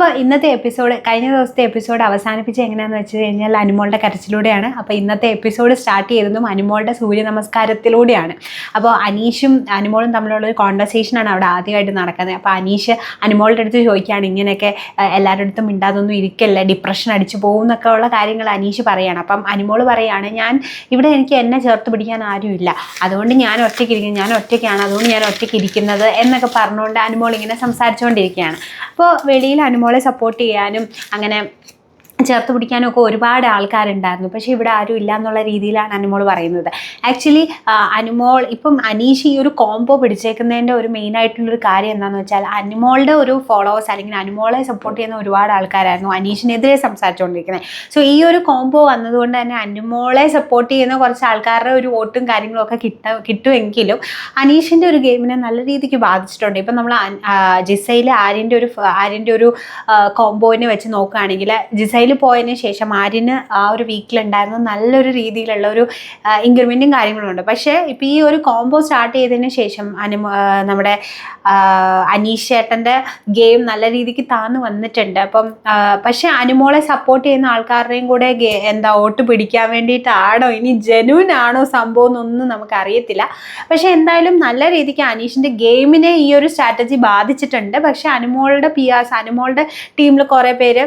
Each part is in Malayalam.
അപ്പോൾ ഇന്നത്തെ എപ്പിസോഡ് കഴിഞ്ഞ ദിവസത്തെ എപ്പിസോഡ് അവസാനിപ്പിച്ച് എങ്ങനെയാണെന്ന് വെച്ച് കഴിഞ്ഞാൽ അനുമോളുടെ കരച്ചിലൂടെയാണ്. അപ്പോൾ ഇന്നത്തെ എപ്പിസോഡ് സ്റ്റാർട്ട് ചെയ്തതും അനുമോളുടെ സൂര്യ നമസ്കാരത്തിലൂടെയാണ്. അപ്പോൾ അനീഷും അനുമോളും തമ്മിലുള്ള ഒരു കോൺവെർസേഷനാണ് അവിടെ ആദ്യമായിട്ട് നടക്കുന്നത്. അപ്പോൾ അനീഷ് അനുമോളുടെ അടുത്ത് ചോദിക്കുകയാണ് ഇങ്ങനെയൊക്കെ എല്ലാവരുടെ അടുത്തും മിണ്ടാതൊന്നും ഇരിക്കല്ല? ഡിപ്രഷൻ അടിച്ചു പോകും എന്നൊക്കെ ഉള്ള കാര്യങ്ങൾ അനീഷ് പറയുകയാണ് അപ്പം അനുമോൾ പറയുകയാണ് ഞാൻ ഇവിടെ എനിക്ക് എന്നെ ചേർത്ത് പിടിക്കാൻ ആരുമില്ല അതുകൊണ്ട് ഞാൻ ഒറ്റയ്ക്ക് ഇരിക്കുന്നു. ഞാൻ ഒറ്റയ്ക്കാണ്. അതുകൊണ്ട് ഞാൻ ഒറ്റയ്ക്ക് ഇരിക്കുന്നത് എന്നൊക്കെ പറഞ്ഞുകൊണ്ട് അനുമോൾ ഇങ്ങനെ സംസാരിച്ചുകൊണ്ടിരിക്കുകയാണ്. അപ്പോൾ വെളിയിൽ അനുമോളെ സപ്പോർട്ട് ചെയ്യാനും അങ്ങനെ ചേർത്ത് പിടിക്കാനും ഒക്കെ ഒരുപാട് ആൾക്കാരുണ്ടായിരുന്നു. പക്ഷേ ഇവിടെ ആരും ഇല്ല എന്നുള്ള രീതിയിലാണ് അനുമോൾ പറയുന്നത്. ആക്ച്വലി അനുമോൾ ഇപ്പം അനീഷ് ഈ ഒരു കോംബോ പിടിച്ചേക്കുന്നതിന്റെ ഒരു മെയിൻ ആയിട്ടുള്ളൊരു കാര്യം എന്താണെന്ന് വെച്ചാൽ അനുമോളുടെ ഒരു ഫോളോവേഴ്സ് അല്ലെങ്കിൽ അനുമോളെ സപ്പോർട്ട് ചെയ്യുന്ന ഒരുപാട് ആൾക്കാരായിരുന്നു അനീഷിനെതിരെ സംസാരിച്ചുകൊണ്ടിരിക്കുന്നത്. സോ ഈ ഒരു കോംബോ വന്നതുകൊണ്ട് തന്നെ അനുമോളെ സപ്പോർട്ട് ചെയ്യുന്ന കുറച്ച് ആൾക്കാരുടെ ഒരു വോട്ടും കാര്യങ്ങളും ഒക്കെ കിട്ട കിട്ടുമെങ്കിലും അനീഷിന്റെ ഒരു ഗെയിമിനെ നല്ല രീതിക്ക് ബാധിച്ചിട്ടുണ്ട്. ഇപ്പം നമ്മൾ ജിസയിൽ ആര്യന്റെ ഒരു ആര്യന്റെ ഒരു കോംബോയിനെ വെച്ച് നോക്കുകയാണെങ്കിൽ ജിസയിൽ പോയതിന് ശേഷം ആര്യന് ആ ഒരു വീക്കിലുണ്ടായിരുന്ന നല്ലൊരു രീതിയിലുള്ള ഒരു ഇൻക്രിമെന്റും കാര്യങ്ങളും ഉണ്ട് പക്ഷേ ഇപ്പം ഈ ഒരു കോംബോ സ്റ്റാർട്ട് ചെയ്തതിന് ശേഷം അനു നമ്മുടെ അനീഷ് ചേട്ടന്റെ ഗെയിം നല്ല രീതിക്ക് താന്ന് വന്നിട്ടുണ്ട്. അപ്പം പക്ഷേ അനുമോളെ സപ്പോർട്ട് ചെയ്യുന്ന ആൾക്കാരുടെയും കൂടെ എന്താ വോട്ട് പിടിക്കാൻ വേണ്ടിയിട്ടാണോ? ഇനി ജനുവിൻ ആണോ സംഭവം എന്നൊന്നും നമുക്ക് അറിയത്തില്ല പക്ഷേ എന്തായാലും നല്ല രീതിക്ക് അനീഷിന്റെ ഗെയിമിനെ ഈ ഒരു സ്ട്രാറ്റജി ബാധിച്ചിട്ടുണ്ട്. പക്ഷേ അനുമോളുടെ പി ആർസ് അനുമോളുടെ ടീമിൽ കുറേ പേര്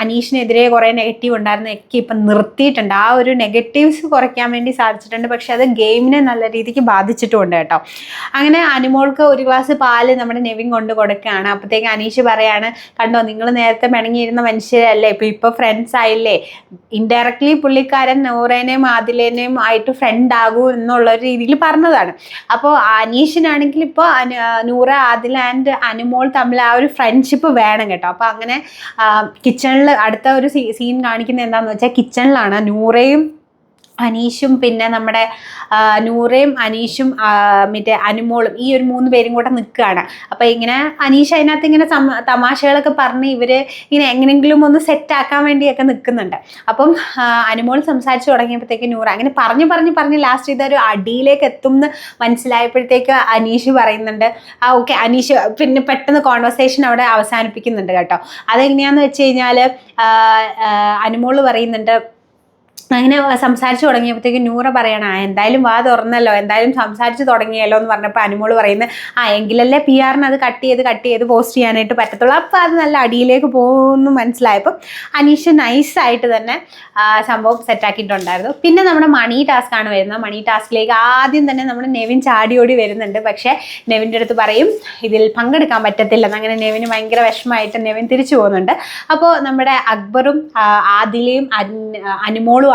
അനീഷിനെതിരെ കുറേ നെഗറ്റീവ് ഉണ്ടായിരുന്നൊക്കെ ഇപ്പം നിർത്തിയിട്ടുണ്ട്. ആ ഒരു നെഗറ്റീവ്സ് കുറയ്ക്കാൻ വേണ്ടി സാധിച്ചിട്ടുണ്ട്. പക്ഷെ അത് ഗെയിമിനെ നല്ല രീതിക്ക് ബാധിച്ചിട്ടുമുണ്ട് കേട്ടോ. അങ്ങനെ അനുമോൾക്ക് ഒരു ഗ്ലാസ് പാൽ നമ്മുടെ നെവിൻ കൊണ്ട് കൊടുക്കുകയാണ്. അപ്പോഴത്തേക്ക് അനീഷ് പറയാണ് കണ്ടോ നിങ്ങൾ നേരത്തെ പിണങ്ങിയിരുന്ന മനുഷ്യരല്ലേ? ഇപ്പം ഇപ്പോൾ ഫ്രണ്ട്സ് ആയില്ലേ? ഇൻഡയറക്ട്ലി പുള്ളിക്കാരൻ നൂറേനെയും ആദിലേനെയും ആയിട്ട് ഫ്രണ്ട് ആകൂ എന്നുള്ള ഒരു രീതിയിൽ പറഞ്ഞതാണ്. അപ്പോൾ അനീഷിനാണെങ്കിൽ ഇപ്പോൾ നൂറ ആദിൽ ആൻഡ് അനുമോൾ തമ്മിൽ ആ ഒരു ഫ്രണ്ട്ഷിപ്പ് വേണം കേട്ടോ. അപ്പോൾ അങ്ങനെ കിച്ചണിൽ അടുത്ത ഒരു സീൻ കാണിക്കുന്നത് എന്താണെന്ന് വെച്ചാൽ കിച്ചണിലാണ് നൂറയും അനീഷും പിന്നെ നമ്മുടെ നൂറയും അനീഷും മറ്റേ അനുമോളും ഈ ഒരു മൂന്ന് പേരും കൂടെ നിൽക്കുകയാണ്. അപ്പോൾ ഇങ്ങനെ അനീഷ് അതിനകത്ത് ഇങ്ങനെ തമാശകളൊക്കെ പറഞ്ഞ് ഇവർ ഇങ്ങനെ എങ്ങനെങ്കിലും ഒന്ന് സെറ്റാക്കാൻ വേണ്ടിയൊക്കെ നിൽക്കുന്നുണ്ട്. അപ്പം അനുമോൾ സംസാരിച്ച് തുടങ്ങിയപ്പോഴത്തേക്ക് നൂറ അങ്ങനെ പറഞ്ഞ് പറഞ്ഞ് പറഞ്ഞ് ലാസ്റ്റ് ഇതൊരു അടിയിലേക്ക് എത്തും എന്ന് മനസ്സിലായപ്പോഴത്തേക്ക് അനീഷ് പറയുന്നുണ്ട്. ആ ഓക്കെ അനീഷ് പിന്നെ പെട്ടെന്ന് കോൺവെർസേഷൻ അവിടെ അവസാനിപ്പിക്കുന്നുണ്ട് കേട്ടോ. അതെങ്ങനെയാന്ന് വെച്ച് കഴിഞ്ഞാൽ അനുമോൾ പറയുന്നുണ്ട് അങ്ങനെ സംസാരിച്ചു തുടങ്ങിയപ്പോഴത്തേക്ക് നൂറ പറയണം ആ എന്തായാലും വാ തുറന്നല്ലോ എന്തായാലും സംസാരിച്ച് തുടങ്ങിയല്ലോ എന്ന് പറഞ്ഞപ്പോൾ അനുമോൾ പറയുന്നത് ആ എങ്കിലല്ലേ പി ആറിന് അത് കട്ട് ചെയ്ത് കട്ട് ചെയ്ത് പോസ്റ്റ് ചെയ്യാനായിട്ട് പറ്റത്തുള്ളൂ. അപ്പോൾ അത് നല്ല അടിയിലേക്ക് പോകുമെന്ന് മനസ്സിലായപ്പോൾ അനീഷ് നൈസായിട്ട് തന്നെ സംഭവം സെറ്റാക്കിയിട്ടുണ്ടായിരുന്നു പിന്നെ നമ്മുടെ മണി ടാസ്ക് ആണ് വരുന്നത്. മണി ടാസ്കിലേക്ക് ആദ്യം തന്നെ നമ്മുടെ നെവിൻ ചാടിയോടി വരുന്നുണ്ട്. പക്ഷേ നെവിന്റെ അടുത്ത് പറയും ഇതിൽ പങ്കെടുക്കാൻ പറ്റത്തില്ലെന്ന്. അങ്ങനെ നെവിന് ഭയങ്കര വിഷമമായിട്ട് നെവിൻ തിരിച്ചു പോകുന്നുണ്ട്. അപ്പോൾ നമ്മുടെ അക്ബറും ആദിലയും അൻ-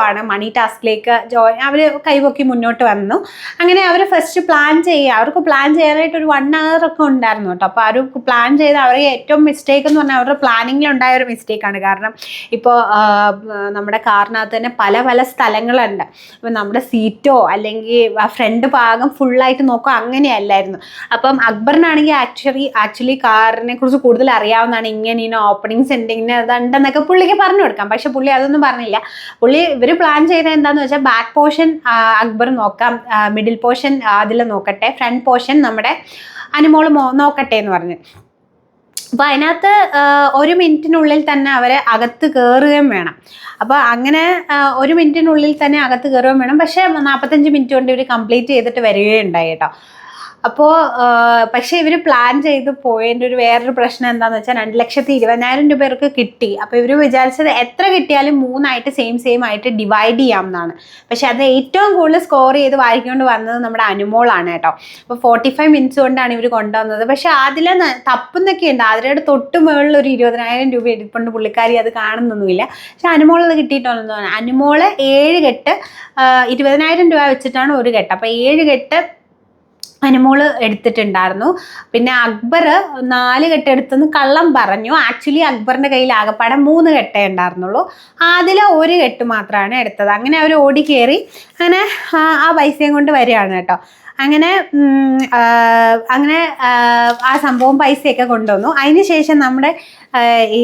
അനുമോളുമാണ് മണി ടാസ്കിലേക്ക് ജോയിൻ അവർ കൈപൊക്കി മുന്നോട്ട് വന്നു. അങ്ങനെ അവർ ഫസ്റ്റ് പ്ലാൻ ചെയ്യുക. അവർക്ക് പ്ലാൻ ചെയ്യാനായിട്ട് ഒരു വൺ അവർ ഒക്കെ ഉണ്ടായിരുന്നു കേട്ടോ. അപ്പോൾ അവർ പ്ലാൻ ചെയ്ത് അവരെ ഏറ്റവും മിസ്റ്റേക്ക് എന്ന് പറഞ്ഞാൽ അവരുടെ പ്ലാനിങ്ങിൽ ഉണ്ടായ ഒരു മിസ്റ്റേക്കാണ് കാരണം ഇപ്പോൾ നമ്മുടെ കാറിനകത്ത് തന്നെ പല പല സ്ഥലങ്ങളുണ്ട്. അപ്പോൾ നമ്മുടെ സീറ്റോ അല്ലെങ്കിൽ ആ ഫ്രണ്ട് ഭാഗം ഫുള്ളായിട്ട് നോക്കുക അങ്ങനെയല്ലായിരുന്നു. അപ്പം അക്ബറിനാണെങ്കിൽ ആക്ച്വലി ആക്ച്വലി കാറിനെ കുറിച്ച് കൂടുതൽ അറിയാവുന്നതാണ് ഇങ്ങനെ ഇങ്ങനെ ഓപ്പണിങ്സ് ഉണ്ട് ഇങ്ങനെ അതുണ്ടെന്നൊക്കെ പുള്ളിക്ക് പറഞ്ഞു കൊടുക്കാം. പക്ഷെ പുള്ളി അതൊന്നും പറഞ്ഞില്ല. പുള്ളി ഇവർ പ്ലാൻ ചെയ്ത എന്താന്ന് വെച്ചാൽ ബാക്ക് പോർഷൻ അക്ബർ നോക്കാം. മിഡിൽ പോർഷൻ അതിൽ നോക്കട്ടെ. ഫ്രണ്ട് പോർഷൻ നമ്മുടെ അനുമോൾ മോ നോക്കട്ടെ എന്ന് പറഞ്ഞു. അപ്പോൾ അതിനകത്ത് ഒരു മിനിറ്റിനുള്ളിൽ തന്നെ അവരെ അകത്ത് കയറുകയും വേണം. അപ്പോൾ അങ്ങനെ ഒരു മിനിറ്റിനുള്ളിൽ തന്നെ അകത്ത് കയറുകയും വേണം. പക്ഷേ നാൽപ്പത്തഞ്ച് മിനിറ്റ് കൊണ്ട് ഇവർ കംപ്ലീറ്റ് ചെയ്തിട്ട് വരികയുണ്ടായി കേട്ടോ. അപ്പോൾ പക്ഷേ ഇവർ പ്ലാൻ ചെയ്ത് പോയതിന്റെ ഒരു വേറൊരു പ്രശ്നം എന്താണെന്ന് വെച്ചാൽ രണ്ട് ലക്ഷത്തി ഇരുപതിനായിരം രൂപ കിട്ടി. അപ്പോൾ ഇവർ വിചാരിച്ചത് എത്ര കിട്ടിയാലും മൂന്നായിട്ട് സെയിം സെയിം ആയിട്ട് ഡിവൈഡ് ചെയ്യാം എന്നാണ് പക്ഷേ അത് ഏറ്റവും കൂടുതൽ സ്കോർ ചെയ്ത് വായിക്കൊണ്ട് വന്നത് നമ്മുടെ അനുമോളാണ് കേട്ടോ. അപ്പോൾ ഫോർട്ടി ഫൈവ് മിനിറ്റ്സ് കൊണ്ടാണ് ഇവർ കൊണ്ടുവന്നത്. പക്ഷേ അതിൽ തപ്പുന്നൊക്കെ ഉണ്ട്. അതിലൂടെ തൊട്ട് മുകളിൽ ഒരു ഇരുപതിനായിരം രൂപ എടുപ്പുണ്ട് പുള്ളിക്കാരി അത് കാണുന്നൊന്നുമില്ല. പക്ഷേ അനുമോൾ അത് കിട്ടിയിട്ടുണ്ടെന്ന് തോന്നുന്നു. അനുമോൾ ഏഴ് കെട്ട് ഇരുപതിനായിരം രൂപ വെച്ചിട്ടാണ് ഒരു കെട്ട്. അപ്പോൾ ഏഴ് കെട്ട് അനുമോൾ എടുത്തിട്ടുണ്ടായിരുന്നു. പിന്നെ അക്ബർ നാല് കെട്ട് എടുത്തെന്ന് കള്ളം പറഞ്ഞു. ആക്ച്വലി അക്ബറിന്റെ കയ്യിൽ ആകപ്പാടെ മൂന്ന് കെട്ടേ ഉണ്ടായിരുന്നുള്ളൂ. അതിൽ ഒരു കെട്ട് മാത്രമാണ് എടുത്തത്. അങ്ങനെ അവർ ഓടി കയറി അങ്ങനെ ആ പൈസയും കൊണ്ട് വരികയാണ് കേട്ടോ. അങ്ങനെ അങ്ങനെ ആ, സംഭവം പൈസയൊക്കെ കൊണ്ടുവന്നു. അതിനുശേഷം നമ്മുടെ ഈ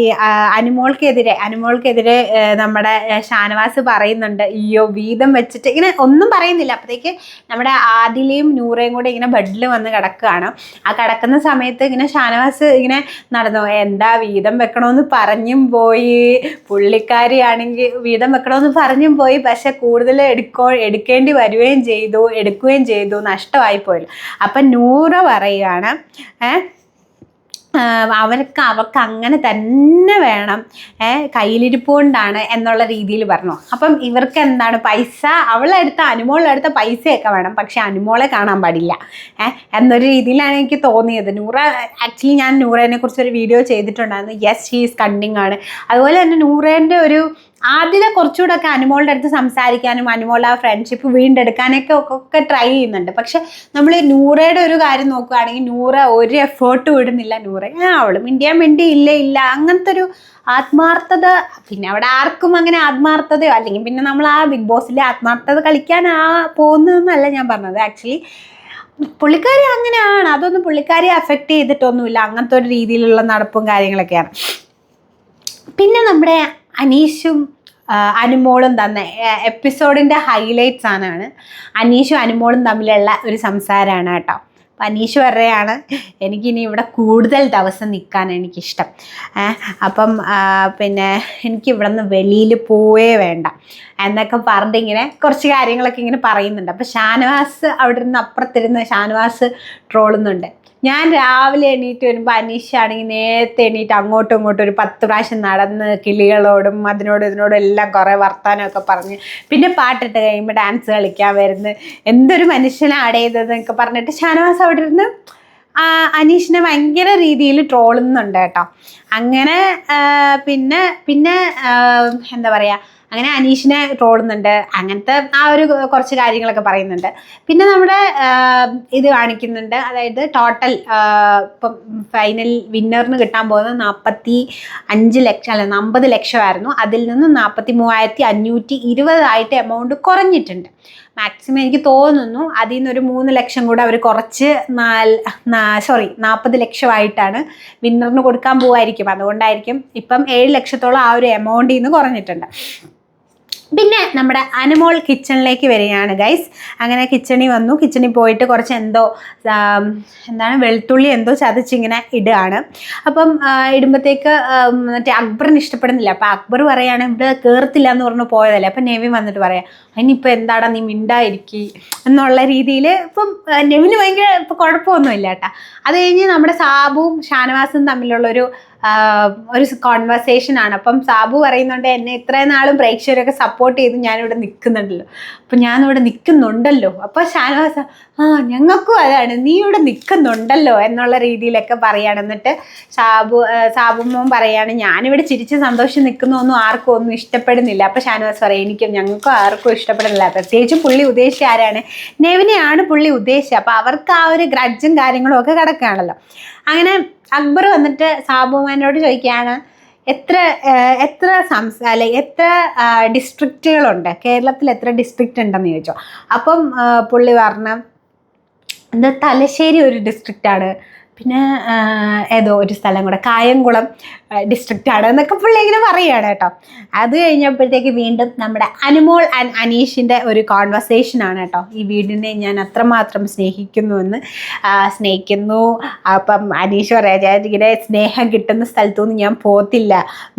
അനുമോൾക്കെതിരെ അനുമോൾക്കെതിരെ നമ്മുടെ ഷാനവാസ് പറയുന്നുണ്ട് അയ്യോ വീതം വെച്ചിട്ട് ഇങ്ങനെ ഒന്നും പറയുന്നില്ല. അപ്പോഴത്തേക്ക് നമ്മുടെ ആദിലയും നൂറയും കൂടെ ഇങ്ങനെ ബെഡിൽ വന്ന് കിടക്കുകയാണ്. ആ കിടക്കുന്ന സമയത്ത് ഇങ്ങനെ ഷാനവാസ് ഇങ്ങനെ നടന്നു എന്താ വീതം വെക്കണമെന്ന് പറഞ്ഞും പോയി. പുള്ളിക്കാരിയാണെങ്കിൽ വീതം വെക്കണമെന്ന് പറഞ്ഞും പോയി. പക്ഷെ കൂടുതൽ എടുക്കോ എടുക്കേണ്ടി വരികയും ചെയ്തു എടുക്കുകയും ചെയ്തു. നഷ്ടമായി പോയില്ല. അപ്പം നൂറ പറയുകയാണ് അവർക്ക് അവർക്ക് അങ്ങനെ തന്നെ വേണം ഏ കയ്യിലിരിപ്പ് കൊണ്ടാണ് എന്നുള്ള രീതിയിൽ പറഞ്ഞു. അപ്പം ഇവർക്ക് എന്താണ് പൈസ അവളെടുത്ത അനുമോളെടുത്ത പൈസയൊക്കെ വേണം. പക്ഷെ അനുമോളെ കാണാൻ പാടില്ല എന്നൊരു രീതിയിലാണ് എനിക്ക് തോന്നിയത്. നൂറ ആക്ച്വലി ഞാൻ നൂറേനെ കുറിച്ച് ഒരു വീഡിയോ ചെയ്തിട്ടുണ്ടായിരുന്നു. യെസ് ഷീ ഈസ് കണ്ടിങ് ആണ്. അതുപോലെ തന്നെ നൂറേന്റെ ഒരു ആദ്യത്തെ കുറച്ചുകൂടെ ഒക്കെ അനുമോളുടെ അടുത്ത് സംസാരിക്കാനും അനുമോൾ ആ ഫ്രണ്ട്ഷിപ്പ് വീണ്ടെടുക്കാനൊക്കെ ഒക്കെ- ട്രൈ ചെയ്യുന്നുണ്ട്. പക്ഷെ നമ്മൾ നൂറയുടെ ഒരു കാര്യം നോക്കുകയാണെങ്കിൽ നൂറ ഒരു എഫേർട്ട് വിടുന്നില്ല നൂറ ആ അവൾ മിണ്ടിയാ മിണ്ടി ഇല്ല ഇല്ല. അങ്ങനത്തെ ഒരു ആത്മാർത്ഥത പിന്നെ അവിടെ ആർക്കും അങ്ങനെ ആത്മാർത്ഥതയോ അല്ലെങ്കിൽ പിന്നെ നമ്മൾ ആ ബിഗ് ബോസിലെ ആത്മാർത്ഥത കളിക്കാൻ ആ പോകുന്നതെന്നല്ല ഞാൻ പറഞ്ഞത്. ആക്ച്വലി പുള്ളിക്കാരി അങ്ങനെയാണ്. അതൊന്നും പുള്ളിക്കാരി അഫക്റ്റ് ചെയ്തിട്ടൊന്നുമില്ല. അങ്ങനത്തെ ഒരു രീതിയിലുള്ള നടപ്പും കാര്യങ്ങളൊക്കെയാണ്. പിന്നെ നമ്മുടെ അനീഷും അനുമോളും തന്നെ എപ്പിസോഡിന്റെ ഹൈലൈറ്റ്സ് ആണ് അനീഷും അനുമോളും തമ്മിലുള്ള ഒരു സംസാരമാണ് കേട്ടോ. അപ്പം പറയാണ് എനിക്കിനി ഇവിടെ കൂടുതൽ ദിവസം നിൽക്കാൻ എനിക്കിഷ്ടം. അപ്പം പിന്നെ എനിക്ക് ഇവിടെ നിന്ന് വെളിയിൽ പോവേ വേണ്ട. എന്നൊക്കെ പറഞ്ഞിട്ട് ഇങ്ങനെ കുറച്ച് കാര്യങ്ങളൊക്കെ ഇങ്ങനെ പറയുന്നുണ്ട്. അപ്പം ഷാനവാസ് അവിടെ നിന്ന് അപ്പുറത്തിരുന്ന് ഷാനവാസ് ട്രോളുന്നുണ്ട്. ഞാൻ രാവിലെ എണീറ്റ് വരുമ്പോൾ അനീഷാണെങ്കിൽ നേരത്തെ എണീറ്റ് അങ്ങോട്ടും ഇങ്ങോട്ടും ഒരു പത്ത് പ്രാവശ്യം നടന്ന് കിളികളോടും അതിനോടും ഇതിനോടും എല്ലാം കുറേ വർത്താനമൊക്കെ പറഞ്ഞ് പിന്നെ പാട്ടിട്ട് കഴിയുമ്പോൾ ഡാൻസ് കളിക്കാൻ വരുന്നു. എന്തൊരു മനുഷ്യനാണ് ചെയ്തതെന്നൊക്കെ പറഞ്ഞിട്ട് ഷാനവാസ് അവിടെ ഇരുന്ന് അനീഷിനെ ഭയങ്കര രീതിയിൽ ട്രോളുന്നുണ്ട് കേട്ടോ. അങ്ങനെ പിന്നെ പിന്നെ എന്താ പറയുക അങ്ങനെ അനീഷിനെ ട്രോളുന്നുണ്ട് അങ്ങനത്തെ ആ ഒരു കുറച്ച് കാര്യങ്ങളൊക്കെ പറയുന്നുണ്ട്. പിന്നെ നമ്മുടെ ഇത് കാണിക്കുന്നുണ്ട്. അതായത് ടോട്ടൽ ഇപ്പം ഫൈനൽ വിന്നറിന് കിട്ടാൻ പോകുന്നത് നാൽപ്പത്തി അഞ്ച് ലക്ഷം അല്ല അമ്പത് ലക്ഷമായിരുന്നു. അതിൽ നിന്ന് നാൽപ്പത്തി മൂവായിരത്തി അഞ്ഞൂറ്റി ഇരുപതായിട്ട് എമൗണ്ട് കുറഞ്ഞിട്ടുണ്ട്. മാക്സിമം എനിക്ക് തോന്നുന്നു അതിൽ നിന്ന് ഒരു മൂന്ന് ലക്ഷം കൂടെ അവർ കുറച്ച് നാല് സോറി നാൽപ്പത് ലക്ഷമായിട്ടാണ് വിന്നറിന് കൊടുക്കാൻ പോകുമായിരിക്കും അതുകൊണ്ടായിരിക്കും ഇപ്പം ഏഴ് ലക്ഷത്തോളം ആ ഒരു എമൗണ്ടിൽ നിന്ന് കുറഞ്ഞിട്ടുണ്ട്. പിന്നെ നമ്മുടെ അനുമോൾ കിച്ചണിലേക്ക് വരികയാണ് ഗൈസ് അങ്ങനെ കിച്ചണിൽ വന്നു. കിച്ചണിൽ പോയിട്ട് കുറച്ച് എന്തോ എന്താണ് വെളുത്തുള്ളി എന്തോ ചതച്ചിങ്ങനെ ഇടുകയാണ്. അപ്പം ഇടുമ്പോഴത്തേക്ക് മറ്റേ അക്ബറിന് ഇഷ്ടപ്പെടുന്നില്ല. അപ്പം അക്ബർ പറയുകയാണ് ഇവിടെ കയറത്തില്ല എന്ന് പറഞ്ഞു പോയതല്ലേ. അപ്പം നെവിൻ വന്നിട്ട് പറയാം അതിനിപ്പോൾ എന്താടാ നീ മിണ്ടായിരിക്കി? എന്നുള്ള രീതിയിൽ ഇപ്പം നെവിന് ഭയങ്കര ഇപ്പം കുഴപ്പമൊന്നുമില്ല കേട്ടോ. അത് കഴിഞ്ഞ് നമ്മുടെ സാബുവും ഷാനവാസും തമ്മിലുള്ളൊരു ഒരു കോൺവെർസേഷൻ ആണ്. അപ്പം സാബു പറയുന്നുണ്ട് എന്നെ ഇത്രയും നാളും പ്രേക്ഷകരൊക്കെ സപ്പോർട്ട് ചെയ്ത് ഞാനിവിടെ നിൽക്കുന്നുണ്ടല്ലോ. അപ്പം ഞാനിവിടെ നിൽക്കുന്നുണ്ടല്ലോ. അപ്പോൾ ഷാനവാസ ആ ഞങ്ങൾക്കും അതാണ്. നീ ഇവിടെ നിൽക്കുന്നുണ്ടല്ലോ എന്നുള്ള രീതിയിലൊക്കെ പറയാണ്. എന്നിട്ട് സാബു സാബുമ്മ പറയാണ് ഞാനിവിടെ ചിരിച്ച് സന്തോഷം നിൽക്കുന്നൊന്നും ആർക്കും ഒന്നും ഇഷ്ടപ്പെടുന്നില്ല. അപ്പോൾ ഷാനവാസ് പറയും എനിക്കും ഞങ്ങൾക്കും ആർക്കും ഇഷ്ടപ്പെടുന്നില്ല. പ്രത്യേകിച്ച് പുള്ളി ഉദ്ദേശിച്ച ആരാണ്? നെവിനെയാണ് പുള്ളി ഉദ്ദേശിച്ചത്. അപ്പോൾ അവർക്ക് ആ ഒരു ഗ്രഡ്ജും കാര്യങ്ങളും ഒക്കെ കിടക്കുകയാണല്ലോ. അങ്ങനെ അക്ബർ വന്നിട്ട് സാബുമാനോട് ചോദിക്കുകയാണ് എത്ര എത്ര സംസ്ഥാന അല്ലെ എത്ര ഡിസ്ട്രിക്റ്റുകളുണ്ട് കേരളത്തിൽ എത്ര ഡിസ്ട്രിക്റ്റ് ഉണ്ടെന്ന് ചോദിച്ചോ. അപ്പം പുള്ളി പറഞ്ഞു എന്താ തലശ്ശേരി ഒരു ഡിസ്ട്രിക്റ്റാണ് പിന്നെ ഏതോ ഒരു സ്ഥലം കൂടെ കായംകുളം ഡിസ്ട്രിക്റ്റ് ആണ് എന്നൊക്കെ പുള്ളി ഇങ്ങനെ പറയുകയാണ് കേട്ടോ. അത് കഴിഞ്ഞപ്പോഴത്തേക്ക് വീണ്ടും നമ്മുടെ അനുമോൾ ആൻഡ് അനീഷിന്റെ ഒരു കോൺവെർസേഷനാണ് കേട്ടോ. ഈ വീടിനെ ഞാൻ അത്രമാത്രം സ്നേഹിക്കുന്നു എന്ന് സ്നേഹിക്കുന്നു. അപ്പം അനീഷ് പറയാ ഇങ്ങനെ സ്നേഹം കിട്ടുന്ന സ്ഥലത്തുനിന്ന് ഞാൻ പോത്തില്ല.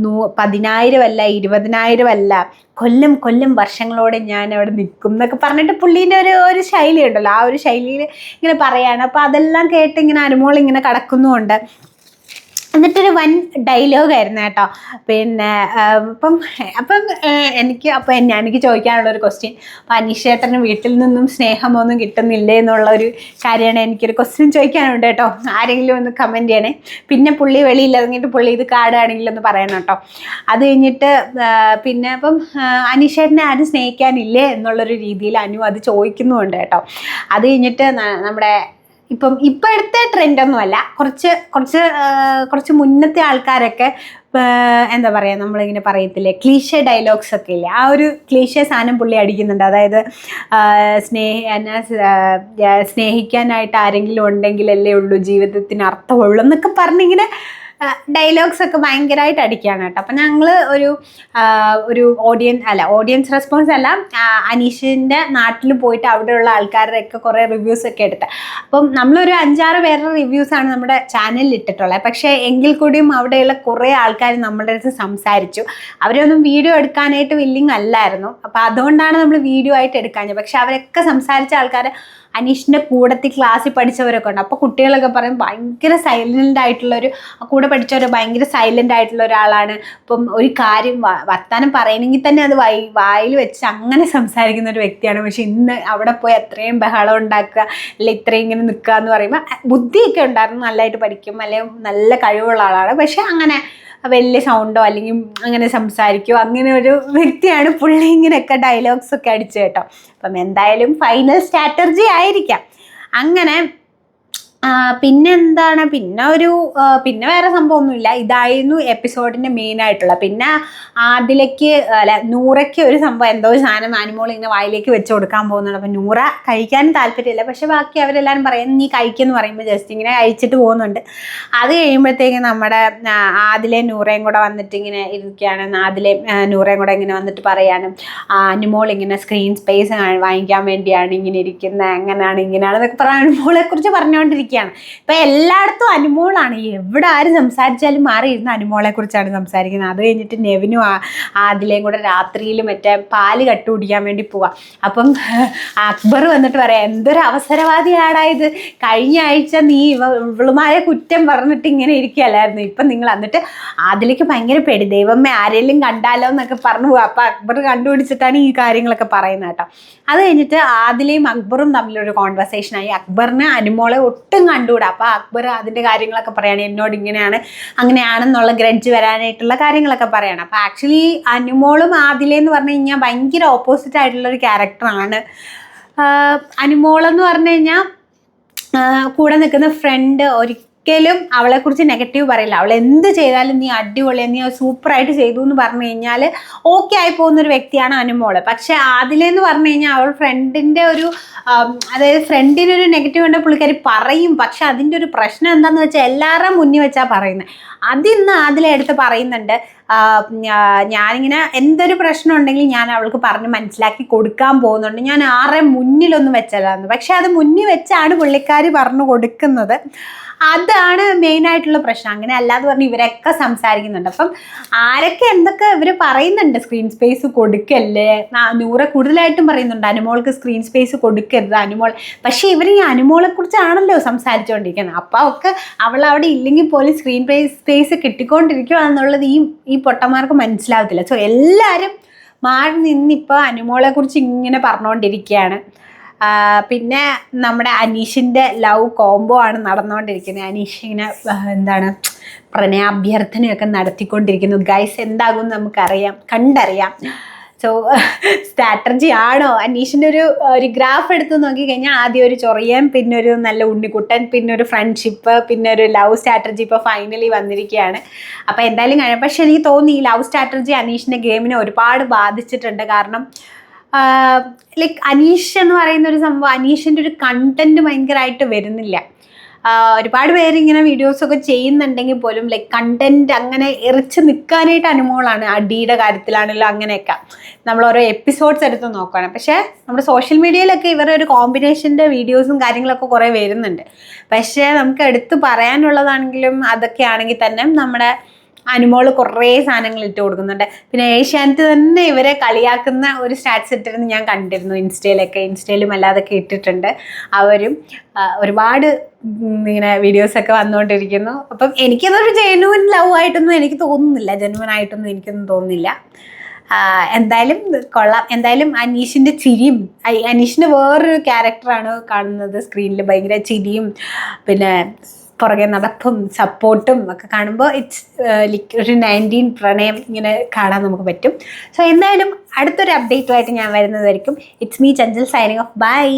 നൂ പതിനായിരം അല്ല ഇരുപതിനായിരം അല്ല. കൊല്ലം കൊല്ലം വർഷങ്ങളോടെ ഞാൻ അവിടെ നിൽക്കും എന്നൊക്കെ പറഞ്ഞിട്ട് പുള്ളീന്റെ ഒരു ഒരു ശൈലി ഉണ്ടല്ലോ. ആ ഒരു ശൈലിയിൽ ഇങ്ങനെ പറയാണ്. അപ്പോൾ അതെല്ലാം കേട്ട് ഇങ്ങനെ അനുമോൾ ഇങ്ങനെ കടക്കുന്നുമുണ്ട്. എന്നിട്ടൊരു വൻ ഡയലോഗായിരുന്നു കേട്ടോ. പിന്നെ അപ്പം അപ്പം എനിക്ക് അപ്പം എന്നെ- എനിക്ക് ചോദിക്കാനുള്ള ഒരു ക്വസ്റ്റ്യൻ അപ്പം അനീഷേട്ടന് വീട്ടിൽ നിന്നും സ്നേഹമൊന്നും കിട്ടുന്നില്ലേ എന്നുള്ള ഒരു കാര്യമാണ് എനിക്കൊരു ക്വസ്റ്റ്യൻ ചോദിക്കാനുണ്ട് കേട്ടോ. ആരെങ്കിലും ഒന്ന് കമന്റ് ചെയ്യണേ. പിന്നെ പുള്ളി വെളിയിൽ ഇറങ്ങിയിട്ട് പുള്ളി ഇത് കാടാണെങ്കിലും ഒന്ന് പറയണം കേട്ടോ. അത് കഴിഞ്ഞിട്ട് പിന്നെ അപ്പം അനീഷേട്ടനെ ആരും സ്നേഹിക്കാനില്ലേ എന്നുള്ളൊരു രീതിയിൽ അനു അത് ചോദിക്കുന്നുമുണ്ട് കേട്ടോ. അത് കഴിഞ്ഞിട്ട് നമ്മുടെ ഇപ്പം ഇപ്പോഴത്തെ ട്രെൻഡൊന്നുമല്ല കുറച്ച് കുറച്ച് കുറച്ച് മുന്നത്തെ ആൾക്കാരൊക്കെ എന്താ പറയുക നമ്മളിങ്ങനെ പറയത്തില്ലേ ക്ലീഷേ ഡയലോഗ്സ് ഒക്കെ ഇല്ലേ? ആ ഒരു ക്ലീഷേ സാധനം പുള്ളി അടിക്കുന്നുണ്ട്. അതായത് സ്നേഹ സ്നേഹിക്കാനായിട്ട് ആരെങ്കിലും ഉണ്ടെങ്കിലല്ലേ ഉള്ളൂ ജീവിതത്തിന് അർത്ഥമുള്ളൂ എന്നൊക്കെ പറഞ്ഞിങ്ങനെ ഡയലോഗ്സ് ഒക്കെ ഭയങ്കരമായിട്ട് അടിക്കുകയാണ് കേട്ടോ. അപ്പം ഞങ്ങൾ ഒരു ഒരു ഓഡിയൻസ് അല്ല ഓഡിയൻസ് റെസ്പോൺസ് അല്ല അനീഷിന്റെ നാട്ടിൽ പോയിട്ട് അവിടെയുള്ള ആൾക്കാരുടെ ഒക്കെ കുറേ റിവ്യൂസ് ഒക്കെ എടുത്ത്. അപ്പം നമ്മളൊരു അഞ്ചാറ് പേരുടെ റിവ്യൂസാണ് നമ്മുടെ ചാനലിൽ ഇട്ടിട്ടുള്ളത്. പക്ഷേ എങ്കിൽ കൂടിയും അവിടെയുള്ള കുറേ ആൾക്കാർ നമ്മുടെ അടുത്ത് സംസാരിച്ചു. അവരൊന്നും വീഡിയോ എടുക്കാനായിട്ട് വില്ലിങ് അല്ലായിരുന്നു. അപ്പോൾ അതുകൊണ്ടാണ് നമ്മൾ വീഡിയോ ആയിട്ട് എടുക്കാഞ്ഞത്. പക്ഷെ അവരൊക്കെ സംസാരിച്ച ആൾക്കാർ അനീഷിന്റെ കൂടത്തിൽ ക്ലാസ്സിൽ പഠിച്ചവരൊക്കെ ഉണ്ട്. അപ്പോൾ കുട്ടികളൊക്കെ പറയും ഭയങ്കര സൈലന്റ് ആയിട്ടുള്ളൊരു കൂടെ പഠിച്ചവർ ഭയങ്കര സൈലന്റ് ആയിട്ടുള്ള ഒരാളാണ്. ഇപ്പം ഒരു കാര്യം വ- വർത്താനം പറയണമെങ്കിൽ തന്നെ അത് വായി വായിൽ വെച്ച് അങ്ങനെ സംസാരിക്കുന്ന ഒരു വ്യക്തിയാണ്. പക്ഷെ ഇന്ന് അവിടെ പോയി അത്രയും ബഹളം ഉണ്ടാക്കുക അല്ലെ ഇത്രയും ഇങ്ങനെ നിൽക്കുക എന്ന് പറയുമ്പോൾ ബുദ്ധിയൊക്കെ ഉണ്ടായിരുന്നു നല്ലതായിട്ട് പഠിക്കും അല്ലെങ്കിൽ നല്ല കഴിവുള്ള ആളാണ്. പക്ഷെ അങ്ങനെ വലിയ സൗണ്ടോ അല്ലെങ്കിൽ അങ്ങനെ സംസാരിക്കോ അങ്ങനെ ഒരു വ്യക്തിയാണ് പുള്ളി. ഇങ്ങനെയൊക്കെ ഡയലോഗ്സ് ഒക്കെ അടിച്ചു കേട്ടോ. അപ്പം എന്തായാലും ഫൈനൽ സ്ട്രാറ്റജി ആയിരിക്കാം. അങ്ങനെ പിന്നെ എന്താണ് പിന്നെ ഒരു പിന്നെ വേറെ സംഭവമൊന്നുമില്ല. ഇതായിരുന്നു എപ്പിസോഡിന്റെ മെയിൻ ആയിട്ടുള്ള. പിന്നെ ആദിലേക്ക് അല്ല നൂറയ്ക്ക് ഒരു സംഭവം. എന്തോ ഒരു സാധനം ആനിമോൾ ഇങ്ങനെ വായിലേക്ക് വെച്ച് കൊടുക്കാൻ പോകുന്നുണ്ട്. അപ്പം നൂറ കഴിക്കാനും താല്പര്യമില്ല. പക്ഷെ ബാക്കി അവരെല്ലാവരും പറയും നീ കഴിക്കുന്ന പറയുമ്പോൾ ജസ്റ്റ് ഇങ്ങനെ കഴിച്ചിട്ട് പോകുന്നുണ്ട്. അത് കഴിയുമ്പോഴത്തേക്ക് നമ്മുടെ ആദിലെ നൂറയും കൂടെ വന്നിട്ട് ഇങ്ങനെ ഇരിക്കുകയാണ്. ആദിലെ നൂറയും കൂടെ ഇങ്ങനെ വന്നിട്ട് പറയാണ് ആനിമോൾ അനുമോൾ ഇങ്ങനെ സ്ക്രീൻ സ്പേസ് വാങ്ങിക്കാൻ വേണ്ടിയാണ് ഇങ്ങനെ ഇരിക്കുന്നത് അങ്ങനെയാണ് എന്നൊക്കെ പറഞ്ഞ. അനുമോളെ കുറിച്ച് പറഞ്ഞുകൊണ്ടിരിക്കുകയാണ് ഇപ്പം എല്ലായിടത്തും അനുമോളാണ്. എവിടെ ആരും സംസാരിച്ചാലും മാറി ഇരുന്ന് അനുമോളെ കുറിച്ചാണ് സംസാരിക്കുന്നത്. അത് കഴിഞ്ഞിട്ട് നെവിനും ആദിലേയും കൂടെ രാത്രിയിൽ മറ്റേ പാൽ കട്ടുപിടിക്കാൻ വേണ്ടി പോവാം. അപ്പം അക്ബർ വന്നിട്ട് പറയാം എന്തൊരു അവസരവാദിയാടായത് കഴിഞ്ഞ ആഴ്ച നീ ഇവ ഇവളുമാരെ കുറ്റം പറഞ്ഞിട്ട് ഇങ്ങനെ ഇരിക്കുകയല്ലായിരുന്നു. ഇപ്പം നിങ്ങൾ എന്നിട്ട് അതിലേക്ക് ഭയങ്കര പേടി. ദൈവമേ ആരെങ്കിലും കണ്ടാലോ എന്നൊക്കെ പറഞ്ഞു പോകും അപ്പം അക്ബർ കണ്ടുപിടിച്ചിട്ടാണ് ഈ കാര്യങ്ങളൊക്കെ പറയുന്നത് കേട്ടോ. അത് കഴിഞ്ഞിട്ട് ആദിലയും അക്ബറും തമ്മിലൊരു കോൺവെർസേഷനായി അക്ബറിന് അനുമോളെ ഒട്ടും കണ്ടുകൂടാ. അപ്പൊ അക്ബർ അതിന്റെ കാര്യങ്ങളൊക്കെ പറയാണ് എന്നോട് ഇങ്ങനെയാണ് അങ്ങനെയാണെന്നുള്ള ഗ്രഡ്ജ് വരാനായിട്ടുള്ള കാര്യങ്ങളൊക്കെ പറയണം. അപ്പൊ ആക്ച്വലി അനുമോളും ആദിലെന്ന് പറഞ്ഞു കഴിഞ്ഞാൽ ഭയങ്കര ഓപ്പോസിറ്റ് ആയിട്ടുള്ള ഒരു ക്യാരക്ടറാണ് അനുമോളെന്ന് പറഞ്ഞു കഴിഞ്ഞാൽ കൂടെ നിൽക്കുന്ന ഫ്രണ്ട് ഒരിക്കലും അവളെക്കുറിച്ച് നെഗറ്റീവ് പറയില്ല. അവൾ എന്ത് ചെയ്താലും നീ അടിപൊളി നീ സൂപ്പറായിട്ട് ചെയ്തു എന്ന് പറഞ്ഞു കഴിഞ്ഞാൽ ഓക്കെ ആയി പോകുന്ന ഒരു വ്യക്തിയാണ് അനുമോൾ പക്ഷെ അതിലെന്ന് പറഞ്ഞു കഴിഞ്ഞാൽ അവൾ ഫ്രണ്ടിന്റെ ഒരു അതായത് ഫ്രണ്ടിനൊരു നെഗറ്റീവ് ഉണ്ട് പുള്ളിക്കാരി പറയും. പക്ഷെ അതിന്റെ ഒരു പ്രശ്നം എന്താണെന്ന് വെച്ചാൽ എല്ലാവരും മുന്നിൽ വെച്ചാൽ പറയുന്നത് അതിന്ന് അതിലെടുത്ത് പറയുന്നുണ്ട് ഞാനിങ്ങനെ എന്തൊരു പ്രശ്നം ഉണ്ടെങ്കിൽ ഞാൻ അവൾക്ക് പറഞ്ഞ് മനസ്സിലാക്കി കൊടുക്കാൻ പോകുന്നുണ്ട്. ഞാൻ ആരെ മുന്നിലൊന്നും വെച്ചല്ലായിരുന്നു. പക്ഷെ അത് മുന്നിൽ വെച്ചാണ് പുള്ളിക്കാരി പറഞ്ഞു കൊടുക്കുന്നത്. അതാണ് മെയിനായിട്ടുള്ള പ്രശ്നം. അങ്ങനെ അല്ലാതെ പറഞ്ഞ് ഇവരൊക്കെ സംസാരിക്കുന്നുണ്ട്. അപ്പം ആരൊക്കെ എന്തൊക്കെ ഇവർ പറയുന്നുണ്ട് സ്ക്രീൻ സ്പേസ് കൊടുക്കല്ലേ? നൂറ കൂടുതലായിട്ടും പറയുന്നുണ്ട്. അനുമോൾക്ക് സ്ക്രീൻ സ്പേസ് കൊടുക്കരുത് അനുമോൾ. പക്ഷേ ഇവർ ഈ അനുമോളെ കുറിച്ചാണല്ലോ സംസാരിച്ചുകൊണ്ടിരിക്കുന്നത് അപ്പോൾ ഒക്കെ അവൾ അവിടെ ഇല്ലെങ്കിൽ പോലും സ്ക്രീൻ സ്പേസ് കിട്ടിക്കൊണ്ടിരിക്കുകയാണെന്നുള്ളത് ഈ ഈ പൊട്ടന്മാർക്ക് മനസ്സിലാവത്തില്ല. സോ എല്ലാവരും മാറി നിന്നിപ്പോൾ അനുമോളെ കുറിച്ച് ഇങ്ങനെ പറഞ്ഞുകൊണ്ടിരിക്കുകയാണ് പിന്നെ നമ്മുടെ അനീഷിന്റെ ലവ് കോംബോ ആണ് നടന്നുകൊണ്ടിരിക്കുന്നത് അനീഷ് ഇങ്ങനെ എന്താണ് പ്രണയാഭ്യർത്ഥനയൊക്കെ നടത്തിക്കൊണ്ടിരിക്കുന്നു ഗൈസ് എന്താകും നമുക്കറിയാം. കണ്ടറിയാം. സോ സ്ട്രാറ്റജി ആണോ? അനീഷിന്റെ ഒരു ഒരു ഗ്രാഫ് എടുത്ത് നോക്കിക്കഴിഞ്ഞാൽ ആദ്യം ഒരു ചൊറിയൻ പിന്നെ ഒരു നല്ല ഉണ്ണിക്കുട്ടൻ പിന്നെ ഒരു ഫ്രണ്ട്ഷിപ്പ് പിന്നെ ഒരു ലവ് സ്ട്രാറ്റജി ഇപ്പോൾ ഫൈനലി വന്നിരിക്കുകയാണ് അപ്പോൾ എന്തായാലും കഴിയും പക്ഷെ എനിക്ക് തോന്നി ഈ ലവ് സ്ട്രാറ്റജി അനീഷിന്റെ ഗെയിമിനെ ഒരുപാട് ബാധിച്ചിട്ടുണ്ട്. കാരണം ലൈക്ക് അനീഷ് എന്ന് പറയുന്ന ഒരു സംഭവം അനീഷിന്റെ ഒരു കണ്ടന്റ് ഭയങ്കരമായിട്ട് വരുന്നില്ല. ഒരുപാട് പേരിങ്ങനെ വീഡിയോസൊക്കെ ചെയ്യുന്നുണ്ടെങ്കിൽ പോലും ലൈക്ക് കണ്ടന്റ് അങ്ങനെ എറിച്ച് നിൽക്കാനായിട്ട് അനുമോളാണ് അടിയുടെ കാര്യത്തിലാണല്ലോ അങ്ങനെയൊക്കെ. നമ്മൾ ഓരോ എപ്പിസോഡ്സ് എടുത്ത് നോക്കുകയാണ് പക്ഷേ നമ്മുടെ സോഷ്യൽ മീഡിയയിലൊക്കെ ഇവരുടെ ഒരു കോമ്പിനേഷന്റെ വീഡിയോസും കാര്യങ്ങളൊക്കെ കുറേ വരുന്നുണ്ട്. പക്ഷേ നമുക്ക് എടുത്ത് പറയാനുള്ളതാണെങ്കിലും അതൊക്കെ ആണെങ്കിൽ തന്നെ നമ്മുടെ അനുമോൾ കുറേ സാധനങ്ങൾ ഇട്ട് കൊടുക്കുന്നുണ്ട്. പിന്നെ ഏഷ്യാനെറ്റ് തന്നെ ഇവരെ കളിയാക്കുന്ന ഒരു സ്റ്റാറ്റ്സ് ഇട്ടിരുന്ന് ഞാൻ കണ്ടിരുന്നു ഇൻസ്റ്റയിലൊക്കെ. ഇൻസ്റ്റയിലും അല്ലാതൊക്കെ ഇട്ടിട്ടുണ്ട്. അവരും ഒരുപാട് ഇങ്ങനെ വീഡിയോസൊക്കെ വന്നുകൊണ്ടിരിക്കുന്നു. അപ്പം എനിക്കതൊരു ജെനുവൻ ലവ് ആയിട്ടൊന്നും എനിക്ക് തോന്നുന്നില്ല. ജെനുവൻ ആയിട്ടൊന്നും എനിക്കൊന്നും തോന്നുന്നില്ല. എന്തായാലും കൊള്ളാം. എന്തായാലും അനീഷിന്റെ ചിരിയും അനീഷിന്റെ വേറൊരു ക്യാരക്ടറാണ് കാണുന്നത് സ്ക്രീനിൽ ഭയങ്കര ചിരിയും പിന്നെ പുറകെ നടപ്പും സപ്പോർട്ടും ഒക്കെ കാണുമ്പോൾ ഇറ്റ്സ് ലൈക്ക് ഒരു നയന്റീൻ പ്രണയം ഇങ്ങനെ കാണാൻ നമുക്ക് പറ്റും. സോ എന്തായാലും അടുത്തൊരു അപ്ഡേറ്റുമായിട്ട് ഞാൻ വരുന്നതായിരിക്കും. It's me Chanchal signing off bye